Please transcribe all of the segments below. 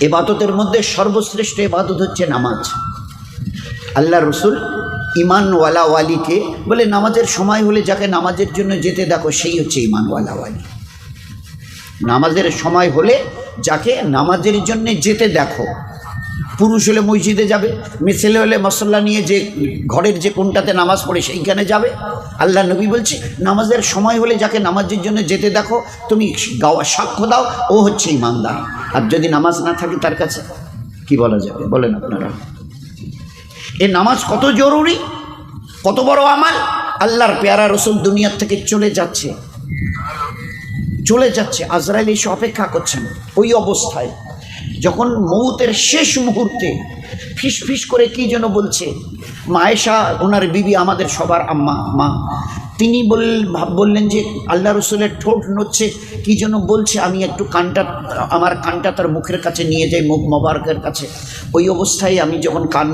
এবাদতের মধ্যে সর্বশ্রেষ্ঠ এবাদত হচ্ছে নামাজ। আল্লাহ রসুল ইমানওয়ালা ওয়ালিকে বলে, নামাজের সময় হলে যাকে নামাজের জন্য যেতে দেখো, সেই হচ্ছে ইমানওয়ালা ওয়ালি। নামাজের সময় হলে যাকে নামাজের জন্য যেতে দেখো পুরুষ হলে মসজিদে যাবে, মেয়ে ছেলে হলে মশল্লা নিয়ে যে ঘরের যে কোনটাতে নামাজ পড়ে সেইখানে যাবে। আল্লাহ নবী বলছে, নামাজের সময় হলে যাকে নামাজের জন্য যেতে দেখো, তুমি গাওয়া সাক্ষ্য দাও, ও হচ্ছে ইমানদার। আর যদি নামাজ না থাকে তার কাছে, কি বলা যাবে? বলেন আপনারা। এ নামাজ কত জরুরি? কত বড় আমাল? আল্লাহর পেয়ারা রসুল দুনিয়ার থেকে চলে যাচ্ছে। চলে যাচ্ছে। আজরাইল এসে অপেক্ষা করছেন। ওই অবস্থায় যখন মৌতের শেষ মুহূর্তে ফিস ফিস করে কি যেন বলছে, মায়েশা, ওনার বিবি আমাদের সবার আম্মা, মা। তিনি বল বললেন যে, আল্লাহ রসুলের ঠোঁট নড়ছে, কি যেন বলছে, আমি একটু কানটা, আমার কানটা তার মুখের কাছে নিয়ে যাই, মুখ মোবারকের কাছে। ওই অবস্থায় আমি যখন কান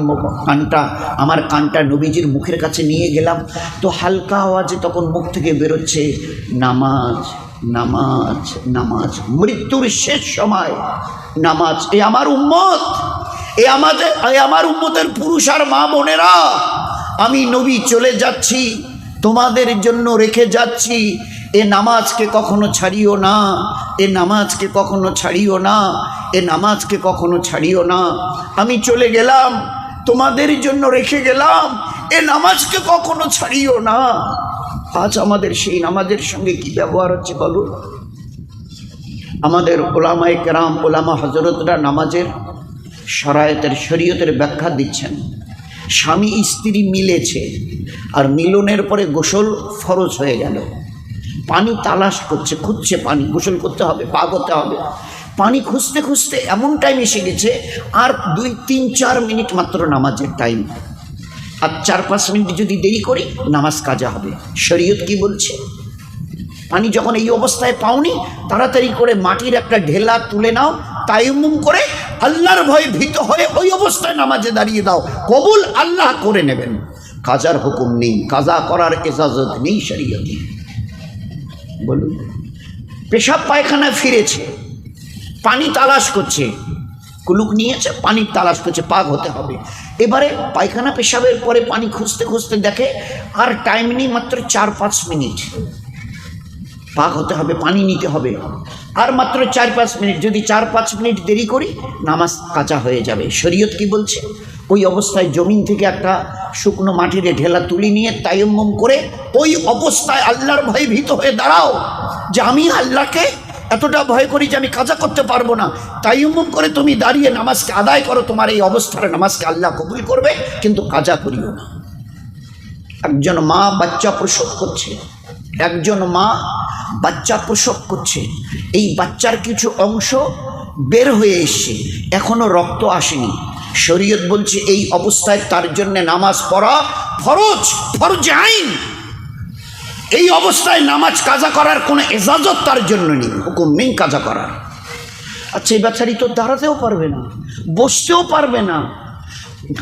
কানটা, আমার কানটা নবীজির মুখের কাছে নিয়ে গেলাম, তো হালকা আওয়াজে তখন মুখ থেকে বেরোচ্ছে, নামাজ। নামাজ নামাজ। মৃত্যুর শেষ সময়। নামাজ। এ আমার উম্মত। এ আমাদের, এ আমার উম্মতের পুরুষ আর মা বোনেরা, আমি নবী চলে যাচ্ছি, তোমাদের জন্য রেখে যাচ্ছি। এ নামাজকে কখনো ছাড়িও না, এ নামাজকে কখনো ছাড়িও না, এ নামাজকে কখনো ছাড়িও না। আমি চলে গেলাম, তোমাদের জন্য রেখে গেলাম, এ নামাজকে কখনো ছাড়িও না। আজ আমাদের সেই নামাজের সঙ্গে কি ব্যবহার হচ্ছে বলুন আমাদের ওলামায় কেরাম, ওলামা হজরতরা নামাজের শরায়তের, শরীয়তের ব্যাখ্যা দিচ্ছেন। স্বামী, স্ত্রী মিলেছে, আর মিলনের পরে গোসল ফরজ হয়ে গেল। পানি তালাশ করছে, খুঁজছে পানি, গোসল করতে হবে, পা করতে হবে। পানি খুঁজতে খুঁজতে এমন টাইম এসে গেছে, আর দুই, তিন, চার মিনিট মাত্র নামাজের টাইম আর চার পাঁচ মিনিট যদি দেরি করি, নামাজ কাজা হবে। শরীয়ত কি বলছে? পানি যখন এই অবস্থায় পাওনি, তাড়াতাড়ি করে মাটির একটা ঢেলা তুলে নাও তাইমুম করে আল্লাহর ভয়ে ভীত হয়ে ওই অবস্থায় নামাজে দাঁড়িয়ে দাও। কবুল আল্লাহ করে নেবেন। কাজার হুকুম নেই, কাজা করার এজাজত নেই শরীয়তে। বলুন। পেশাব পায়খানায় ফিরেছে, পানি তালাশ করছে কুলুক নিয়েছে পানি তালাশ করছে, পাক হতে হবে। এবারে পায়খানা পেশাবের পরে পানি খুঁজতে খুঁজতে দেখে আর টাইম নেই মাত্র চার পাঁচ মিনিট পাক হতে হবে, পানি নিতে হবে। আর মাত্র চার পাঁচ মিনিট যদি চার পাঁচ মিনিট দেরি করি, নামাজ কাঁচা হয়ে যাবে। শরীয়ত কি বলছে? ওই অবস্থায় জমিন থেকে একটা শুকনো মাটির ঢেলা তুলি নিয়ে তায়ম্মম করে ওই অবস্থায় আল্লাহর ভয়ে ভীত হয়ে দাঁড়াও যে আমি আল্লাহকে এতটা ভয় করি যে আমি কাজা করতে পারব না। তাইম্মম করে তুমি দাঁড়িয়ে নামাজকে আদায় করো। তোমার এই অবস্থার নামাজকে আল্লাহ কবুল করবে, কিন্তু কাজা করিও না। একজন মা বাচ্চা প্রসব করছে। একজন মা বাচ্চা প্রসব করছে। এই বাচ্চার কিছু অংশ বের হয়ে এসছে। এখনও রক্ত আসেনি। শরীয়ত বলছে, এই অবস্থায় তার জন্য নামাজ পড়া ফরজ ফরজ আইন। এই অবস্থায় নামাজ কাজা করার কোনো এজাজত তার জন্য নেই, হুকুম নেই কাজা করার। আচ্ছা এই বাচ্চারি তো দাঁড়াতেও পারবে না, বসতেও পারবে না।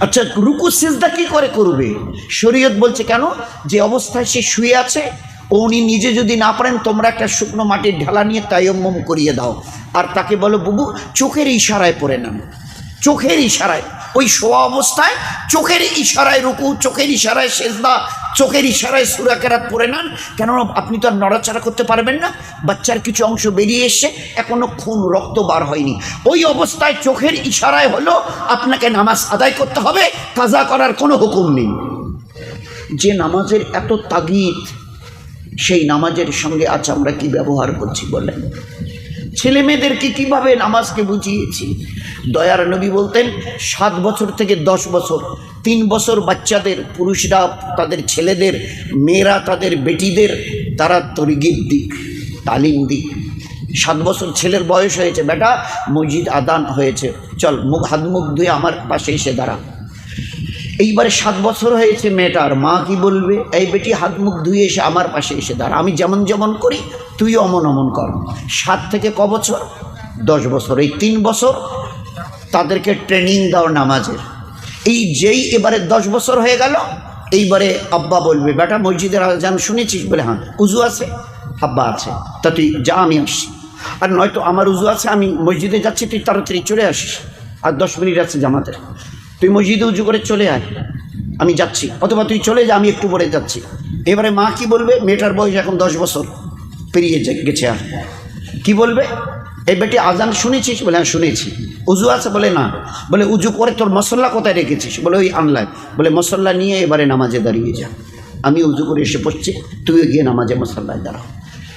আচ্ছা রুকু, সিজদা কি করে করবে? শরীয়ত বলছে কেন? যে অবস্থায় সে শুয়ে আছে, উনি নিজে যদি না পারেন, তোমরা একটা শুকনো মাটির ঢালা নিয়ে তায়ম্মম করিয়ে দাও। আর তাকে বলো, বুবু, চোখের ইশারায় পড়ে নেন চোখের ইশারায়। ওই শোয়া অবস্থায় চোখের ইশারায় রুকু, চোখের ইশারায় সেজদা, চোখের ইশারায় সুরাকেরাত পরে নেন। কেন আপনি তো আর নড়াচড়া করতে পারবেন না। বাচ্চার কিছু অংশ বেরিয়ে এসছে এখনও খুন, রক্ত বার হয়নি। ওই অবস্থায় চোখের ইশারায় হলো আপনাকে নামাজ আদায় করতে হবে, কাজা করার কোনো হুকুম নেই। যে নামাজের এত তাগিদ, সেই নামাজের সঙ্গে আজ আমরা কি ব্যবহার করছি বলেন? ছেলে মেয়েদেরকে কীভাবে নামাজকে বুঝিয়েছি? দয়ার নবী বলতেন, সাত বছর থেকে দশ বছর, তিন বছর বাচ্চাদের, পুরুষরা, তাদের ছেলেদের, মেয়েরা, তাদের বেটিদের, তারা তরিগির দিক, তালিম দিক। সাত বছর ছেলের বয়স হয়েছে, বেটা, মসজিদ আদান হয়েছে। চল, মুখ, হাত মুখ ধুয়ে আমার পাশে এসে দাঁড়া। এইবারে সাত বছর হয়েছে মেয়েটার মা কি বলবে? এই বেটি হাত মুখ ধুয়ে এসে আমার পাশে এসে দাঁড়া। আমি যেমন যেমন করি, তুই অমন অমন কর। সাত থেকে ক বছর? দশ বছর। এই তিন বছর তাদেরকে ট্রেনিং দাও নামাজের। এই যেই এবারে দশ বছর হয়ে গেল, এইবারে আব্বা বলবে, বেটা, মসজিদের আজান শুনেছিস? বলে হ্যাঁ উজু আছে। আব্বা আছে। তা তুই যা, আমি আসছি। আর নয়তো, আমার উজু আছে, আমি মসজিদে যাচ্ছি, তুই তাড়াতাড়ি চলে আসিস। আর দশ মিনিট আছে জামাতের। তুই মসজিদে উজু করে চলে আয়। আমি যাচ্ছি। অথবা তুই চলে যা, আমি একটু পরে যাচ্ছি। এবারে মা কি বলবে? মেয়েটার বয়স এখন দশ বছর। পেরিয়ে গেছে আর। কি বলবে? এই বেটি, আজান শুনেছিস? বলে হ্যাঁ শুনেছি। উজু আছে? বলে, না। বলে, উজু করে তোর মশল্লা কোথায় রেখেছিস? বলে, ওই আনলায়। বলে মশল্লা নিয়ে এবারে নামাজে দাঁড়িয়ে যা। আমি উজু করে এসে পড়ছি। তুইও গিয়ে নামাজে মশল্লায় দাঁড়াও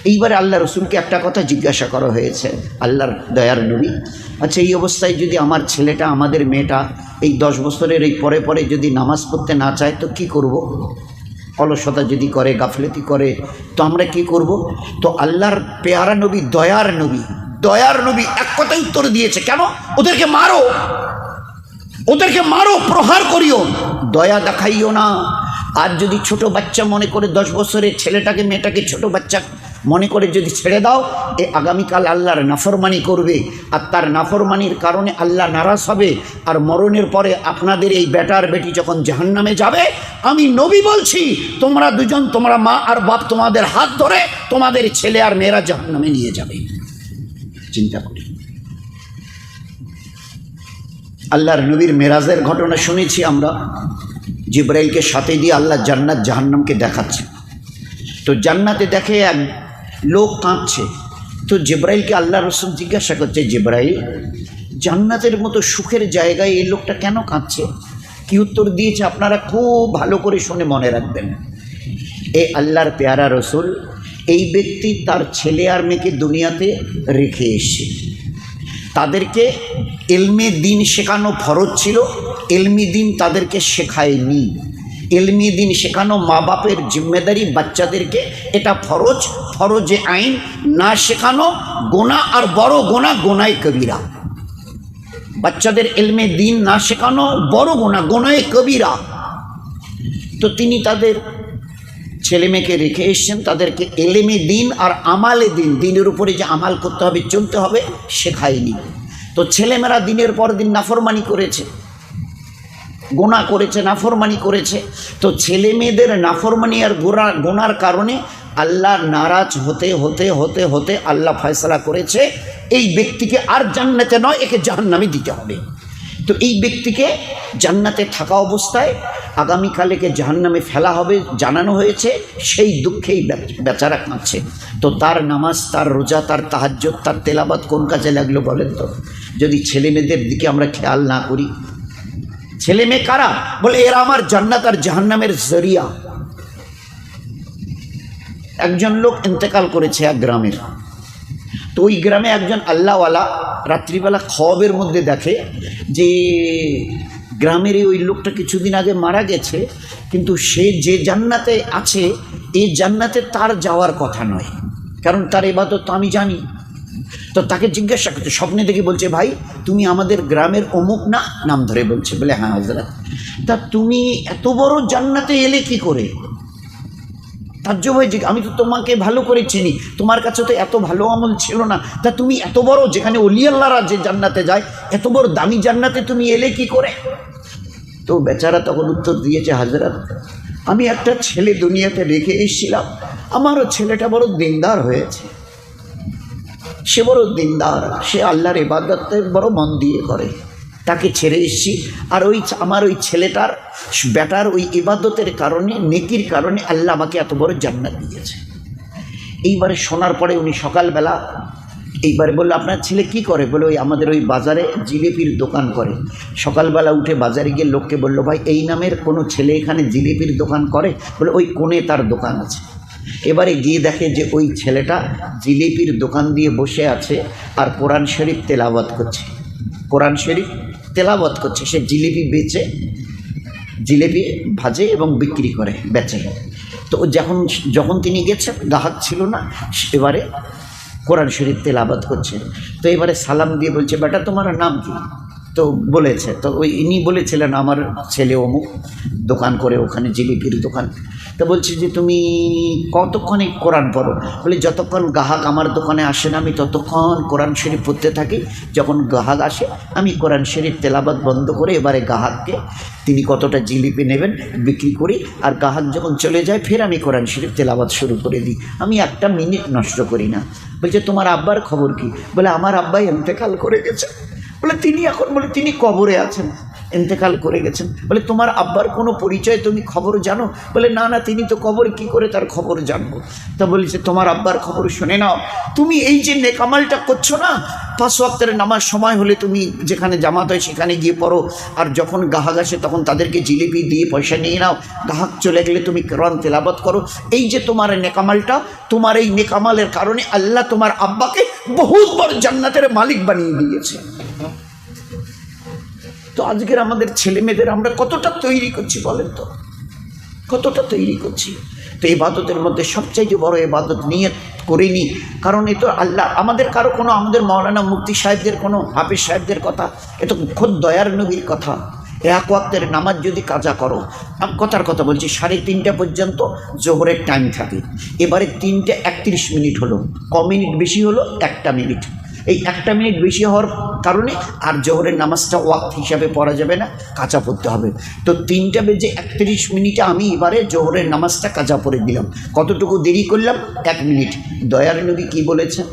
এইবারে আল্লাহ রসুলকে একটা কথা জিজ্ঞাসা করা হয়েছে, আল্লাহর দয়ার নবী। আচ্ছা এই অবস্থায় যদি আমার ছেলেটা, আমাদের মেয়েটা এই দশ বছরের এই পরে পরে যদি নামাজ পড়তে না চায়, তো কি করব। অলসতা যদি করে, গাফলেতি করে, তো আমরা কি করব? তো আল্লাহর পেয়ারা নবী, দয়ার নবী দয়ার নবী এক কথাই উত্তর দিয়েছে, কেন? ওদেরকে মারো। ওদেরকে মারো, প্রহার করিও। দয়া দেখাইও না। আর যদি ছোট বাচ্চা মনে করে দশ বছরের ছেলেটাকে, মেয়েটাকে ছোট বাচ্চা মনে করে যদি ছেড়ে দাও, এ আগামীকাল আল্লাহর নাফরমানি করবে। আর তার নাফরমানির কারণে আল্লাহ নারাজ হবে। আর মরণের পরে আপনাদের এই বেটার বেটি যখন জাহান্নামে যাবে, আমি নবী বলছি, তোমরা দুজন, তোমরা মা আর বাপ তোমাদের হাত ধরে তোমাদের ছেলে আর মেয়েরা জাহান্নামে নিয়ে যাবে। চিন্তা করি। আল্লাহর নবীর মেরাজের ঘটনা শুনেছি আমরা। জিব্রাইলকে সাথে দিয়ে আল্লাহ জান্নাত জাহান্নামকে দেখাচ্ছে। তো জান্নাতে দেখে এক লোক কাঁদছে। তো জিব্রাইলকে আল্লাহ রসুল জিজ্ঞাসা করছে, জিব্রাইল, জান্নাতের মতো সুখের জায়গায় এই লোকটা কেন কাঁদছে? কি উত্তর দিয়েছে? আপনারা খুব ভালো করে শুনে মনে রাখবেন। এ আল্লাহর পেয়ারা রসুল, এই ব্যক্তি তার ছেলে আর মেয়েকে দুনিয়াতে রেখে এসছে। তাদেরকে এলমে দিন শেখানো ফরজ ছিল, এলমি দিন তাদেরকে শেখায়নি। এলমি দিন শেখানো মা বাপের জিম্মেদারি বাচ্চাদেরকে, এটা ফরজ, ফরজে আইন, না শেখানো গোনা আর বড় গোনা গোনায় কবিরা। বাচ্চাদের এলমে দিন না শেখানো বড় গোনা গোনায় কবিরা। তো তিনি তাদের ছেলে মেয়েকে রেখে এসছেন, তাদেরকে এলেমে দিন আর আমালে দিন, দিনের উপরে যে আমাল করতে হবে, চলতে হবে, শেখায়নি। তো ছেলেমেয়েরা দিনের পর দিন নাফরমানি করেছে। গোনা করেছে, নাফরমানি করেছে। তো ছেলে মেয়েদের নাফরমানি আর গোনা গোনার কারণে আল্লাহ নারাজ হতে হতে হতে হতে আল্লাহ ফয়সলা করেছে। এই ব্যক্তিকে আর জান্নাতে নয়, একে জাহান্নামে দিতে হবে। তো এই ব্যক্তিকে জান্নাতে থাকা অবস্থায় আগামীকালে একে জাহান্নামে ফেলা হবে, জানানো হয়েছে। সেই দুঃখেই বেচারা কাঁদছে। তো তার নামাজ, তার রোজা, তার তাহাজ্জত তার তেলাবাত কোন কাজে লাগল বলেন তো? যদি ছেলে মেয়েদের দিকে আমরা খেয়াল না করি ছেলে মেয়ে কারা? বলে, এরা আমার জান্নাত আর জাহান্নামের জরিয়া। একজন লোক ইন্তেকাল করেছে এক গ্রামের তো ওই গ্রামে একজন আল্লাহওয়ালা রাত্রিবেলা খবের মধ্যে দেখে যে, গ্রামের ওই লোকটা কিছুদিন আগে মারা গেছে, কিন্তু সে যে জান্নাতে আছে এই জান্নাতে তার যাওয়ার কথা নয়। কারণ তার এবাদত তো আমি জানি। তো তাকে জিজ্ঞাসা করছে, স্বপ্নে দেখে বলছে, ভাই, তুমি আমাদের গ্রামের অমুক না? নাম ধরে বলছে, বলে হ্যাঁ হাজরা তা তুমি এত বড় জান্নাতে এলে কি করে? তাজ্জব হয়ে আমি তো তোমাকে ভালো করে চিনি, তোমার কাছে তো এত ভালো আমল ছিল না। তা তুমি এত বড়, যেখানে অলিয়াল্লারা যে জান্নাতে যায়, এত বড় দামি জান্নাতে তুমি এলে কি করে? তো বেচারা তখন উত্তর দিয়েছে হাজরাত আমি একটা ছেলে দুনিয়াতে রেখে এসেছিলাম। আমারও ছেলেটা বড় দিনদার হয়েছে। সে বড় দিনদার, সে আল্লাহর ইবাদতে বড় মন দিয়ে করে। তাকে ছেড়ে এসেছি আর ওই আমার ওই ছেলেটার, বেটার ওই ইবাদতের কারণে, নেকির কারণে আল্লাহ আমাকে এত বড় জান্নাত দিয়েছে। এইবারে শোনার পরে উনি সকালবেলা এইবারে বলল, আপনার ছেলে কি করে? বলে, ওই আমাদের ওই বাজারে জিলিপির দোকান করে। সকালবেলা উঠে বাজারে গিয়ে লোককে বলল, ভাই, এই নামের কোনো ছেলে এখানে জিলিপির দোকান করে? বলে, ওই কোণে তার দোকান আছে। এবারে গিয়ে দেখে যে ওই ছেলেটা জিলিপির দোকান দিয়ে বসে আছে আর কোরআন শরীফ তেলাওয়াত করছে। কোরআন শরীফ তেলাওয়াত করছে। সে জিলিপি বেচে, জিলেপি ভাজে এবং বিক্রি করে, বেচে। তো যখন যখন তিনি গেছেন গ্রাহক ছিল না, এবারে কোরআন শরীফ তেলাবাদ করছে। তো এবারে সালাম দিয়ে বলছে, বেটা, তোমার নাম কি? তো বলেছে, তো ওই ইনি বলেছিলেন, আমার ছেলে অমুক, দোকান করে ওখানে জিলিপির দোকান। তো বলছি যে, তুমি কতক্ষণে কোরআন পড়ো? বলে, যতক্ষণ গ্রাহক আমার দোকানে আসে না, আমি ততক্ষণ কোরআন শরীফ পড়তে থাকি। যখন গ্রাহক আসে, আমি কোরআন শরীফ তেলাবাদ বন্ধ করে এবারে গ্রাহককে তিনি কতটা জিলিপি নেবেন বিক্রি করি, আর গ্রাহক যখন চলে যায়, ফের আমি কোরআন শরীফ তেলাবাদ শুরু করে দিই। আমি একটা মিনিট নষ্ট করি না। বলছে, তোমার আব্বার খবর কি? বলে, আমার আব্বাই এন্তেকাল করে গেছে। বলে তিনি এখন বলে তিনি কবরে আছেন। এন্তেকাল করে গেছেন। বলে, তোমার আব্বার কোনো পরিচয় তুমি খবর জানো? বলে, না না, তিনি তো কবরে, কি করে তার খবর জানব? তা বলেছে, তোমার আব্বার খবর শুনে নাও। তুমি এই যে নেকামালটা করছ না, পাঁচ ওয়াক্তের নামার সময় হলে তুমি যেখানে জামাত হয় সেখানে গিয়ে পড়ো। আর যখন গাহাক আসে তখন তাদেরকে জিলিপি দিয়ে পয়সা নিয়ে নাও। গাহাক চলে গেলে তুমি কোরআন তেলাবত করো। এই যে তোমার নেকামালটা, তোমার এই নেকামালের কারণে আল্লাহ তোমার আব্বাকে বহুত বড় জান্নাতের মালিক বানিয়ে দিয়েছে। তো আজকের আমাদের ছেলে মেয়েদের আমরা কতটা তৈরি করছি বলেন তো? কতটা তৈরি করছি? তো এই বাদতের মধ্যে সবচাইতে বড় এবাদত নিয়ে করিনি কারণ এ তো আল্লাহ, আমাদের কারও কোনো, আমাদের মৌলানা মুফতি সাহেবদের কোনো, হাফিজ সাহেবদের কথা, এ তো খোদ দয়ার নবীর কথা। এক ওয়াক্তের নামাজ যদি কাজা করো, আমি, কথার কথা বলছি, সাড়ে তিনটা পর্যন্ত জোহরের টাইম থাকে। এবারে তিনটে একত্রিশ মিনিট হলো। ক মিনিট বেশি হলো? একটা মিনিট। এই একটা মিনিট বেশি হওয়ার কারণে আর জোহরের নামাজটা ওয়াক্ত হিসাবে পড়া যাবে না, কাঁচা পড়তে হবে। তো তিনটা বেজে একত্রিশ মিনিটে আমি এবারে জোহরের নামাজটা কাঁচা পড়ে দিলাম। কতটুকু দেরি করলাম? এক মিনিট। দয়ার নবী কী বলেছেন?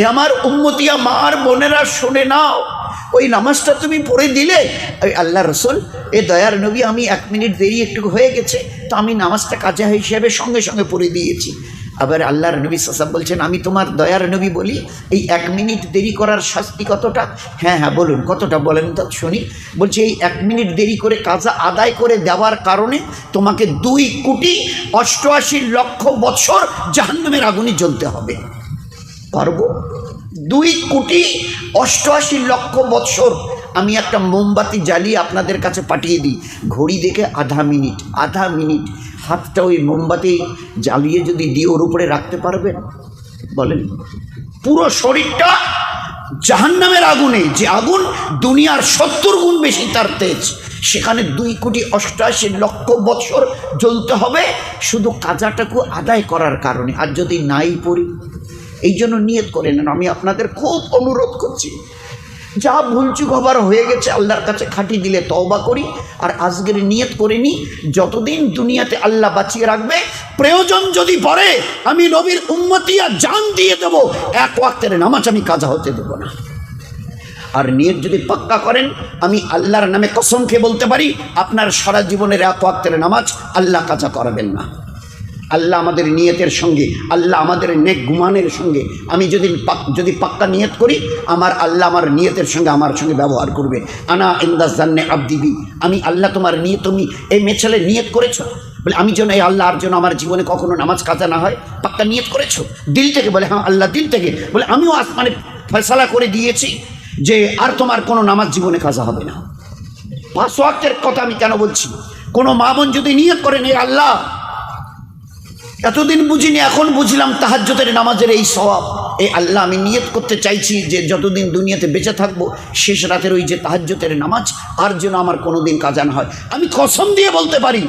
এ আমার উম্মতিয়া, মার বোনেরা শুনে নাও। ওই নামাজটা তুমি পড়ে দিলে? ওই আল্লাহ রসুল, এ দয়ার নবী, আমি এক মিনিট দেরি একটু হয়ে গেছে, তো আমি নামাজটা কাজা হিসেবে সঙ্গে সঙ্গে পড়ে দিয়েছি। আবার আল্লাহর নবী সাসাব বলছেন, আমি তোমার দয়ার নবী বলি। এই এক মিনিট দেরি করার শাস্তি কতটা? হ্যাঁ হ্যাঁ বলুন, কতটা বলেন তো শুনি। বলছে, এই এক মিনিট দেরি করে কাজা আদায় করে দেওয়ার কারণে তোমাকে দুই কোটি অষ্টআশি লক্ষ বছর জাহান্নামের আগুনে জ্বলতে হবে। পারব? দুই কোটি অষ্টআশি লক্ষ বৎসর আমি একটা মোমবাতি জ্বালিয়ে আপনাদের কাছে পাঠিয়ে দিই। ঘড়ি দেখে আধা মিনিট আধা মিনিট। হাতটা ওই মোমবাতি জ্বালিয়ে যদি দিয়ে ওর উপরে রাখতে পারবেন, বলেন। পুরো শরীরটা জাহান্নামের আগুনে, যে আগুন দুনিয়ার সত্তর গুণ বেশি তার তেজ। সেখানে দুই কোটি অষ্টআশি লক্ষ বৎসর জ্বলতে হবে, শুধু কাজাটাকু আদায় করার কারণে। আর যদি নাই পড়ি, এই জন্য নিয়ত করে নেন। আমি আপনাদের খুব অনুরোধ করছি যা ভুলচুক হবার হয়ে গেছে, আল্লাহর কাছে খাটি দিলে তওবা করি আর আজকের নিয়ত করে নিই যতদিন দুনিয়াতে আল্লাহ বাঁচিয়ে রাখবে, প্রয়োজন যদি পড়ে, আমি নবীর উন্মতিয়া জান দিয়ে দেব, এক ওয়াক্তের নামাজ আমি কাজা হতে দেবো না। আর নিয়ত যদি পাক্কা করেন, আমি আল্লাহর নামে কসমকে বলতে পারি, আপনার সারা জীবনের এক ওয়াক্তের নামাজ আল্লাহ কাজা করাবেন না। আল্লাহ আমাদের নিয়তের সঙ্গে, আল্লাহ আমাদের নেক গুমানের সঙ্গে। আমি যদি যদি পাক্কা নিয়ত করি, আমার আল্লাহ আমার নিয়তের সঙ্গে আমার সঙ্গে ব্যবহার করবে। আনা ইন্দাস জান্নে আবদিবি আমি আল্লাহ তোমার নিয়ত, তুমি এই মেয়ে ছেলে নিয়ত করেছ? বলে, আমি যেন এই আল্লাহর জন্য আমার জীবনে কখনো নামাজ কাজা না হয়, পাক্কা নিয়ত করেছ? দিল থেকে বলে হ্যাঁ আল্লাহ দিল থেকে। বলে, আমিও আসমানে ফয়সালা করে দিয়েছি যে আর তোমার কোনো নামাজ জীবনে কাজা হবে না। পাঁচ ওয়াক্তের কথা আমি কেন বলছি? কোনো মা বোন যদি নিয়ত করেন এই আল্লাহ এতদিন বুঝিনি, এখন বুঝলাম তাহাজ্যতের নামাজের এই স্বভাব এই আল্লাহ, আমি নিয়ত করতে চাইছি যে যতদিন দুনিয়াতে বেঁচে থাকব, শেষ রাতের ওই যে তাহাজ্যতের নামাজ, আর যেন আমার কোনো দিন কাজা না হয়। আমি কসম দিয়ে বলতে পারি,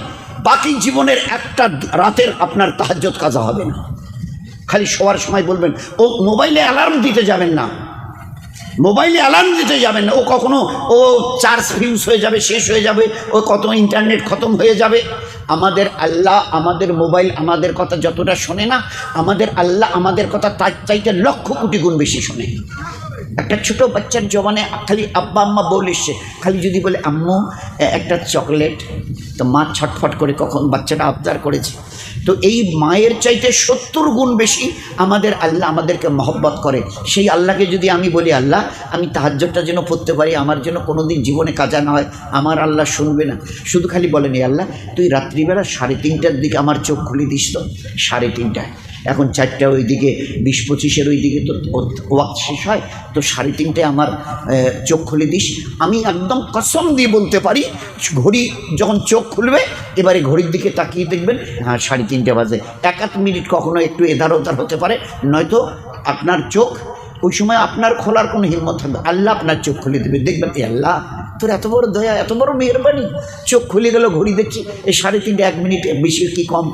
বাকি জীবনের একটা রাতের আপনার তাহাজ্যত কাজা হবে না। খালি শোয়ার সময় বলবেন, ও মোবাইলে অ্যালার্ম দিতে যাবেন না। মোবাইলে অ্যালার্ম দিতে যাবেন না। ও কখনো, ও চার্জ ফিউজ হয়ে যাবে, শেষ হয়ে যাবে, ও কত ইন্টারনেট খতম হয়ে যাবে। আমাদের আল্লাহ আমাদের মোবাইল আমাদের কথা যতটা শোনে না, আমাদের আল্লাহ আমাদের কথা তার চাইতে লক্ষ কোটি গুণ বেশি শোনে। একটা ছোট বাচ্চার জবানে খালি আব্বা আম্মা বল এসছে। খালি যদি বলে, আম্মু একটা চকলেট। তো মা ছটফট করে কখন বাচ্চাটা আবদার করেছে। তো এই মায়ের চাইতে সত্তর গুণ বেশি আমাদের আল্লাহ আমাদেরকে মহব্বত করে। সেই আল্লাহকে যদি আমি বলি, আল্লাহ, আমি তাহাজ্যটা যেন পড়তে পারি, আমার যেন কোনো দিন জীবনে কাজা না হয়, আমার আল্লাহ শুনবে না। শুধু খালি বলেনি আল্লাহ, তুই রাত্রিবেলা সাড়ে তিনটার দিকে আমার চোখ খুলে দিস তো, সাড়ে তিনটায়। এখন চারটা ওইদিকে, বিশ পঁচিশের ওই দিকে তো ওয়াক শেষ হয়, তো সাড়ে তিনটায় আমার চোখ খুলে দিস। আমি একদম কসম দিয়ে বলতে পারি, ঘড়ি যখন চোখ খুলবে, এবারে ঘড়ির দিকে তাকিয়ে দেখবেন হ্যাঁ সাড়ে তিনটে বাজে। এক আধ মিনিট কখনো একটু এধার ওধার হতে পারে, নয়তো আপনার চোখ, ওই সময় আপনার খোলার কোনো হিম্মত থাকবে, আল্লাহ আপনার চোখ খুলে দেবে, দেখবেন, এ আল্লাহ, তোর এত বড় দয়া, এত বড় মেহরবানি। চোখ খুলে গেল, ঘড়ি দেখছি এই সাড়ে তিনটে এক মিনিট বেশি কি কম?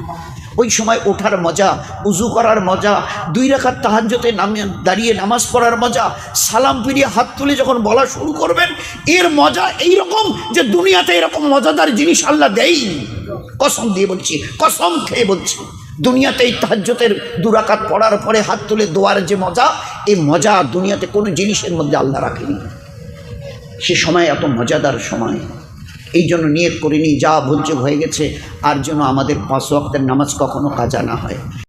ওই সময় ওঠার মজা, উজু করার মজা, দুই রাখার তাহাজ্যতে নামে, দাঁড়িয়ে নামাজ পড়ার মজা, সালাম ফিরিয়ে হাত তুলে যখন বলা শুরু করবেন, এর মজা এই রকম যে দুনিয়াতে এরকম মজাদার জিনিস আল্লাহ দেয়নি কসম দিয়ে বলছি, কসম খেয়ে বলছি। দুনিয়াতে এই তাহাজ্যতের দুরাকাত পড়ার পরে হাত তুলে দোয়ার যে মজা, এই মজা দুনিয়াতে কোনো জিনিসের মধ্যে আল্লাহ রাখেনি। সে সময় এত মজাদার সময়। এই জন্য নিয়ত করিনি, যা ভুলচুক হয়ে গেছে, আর যেন আমাদের পাঁচ ওয়াক্তের নামাজ কখনো কাজা না হয়।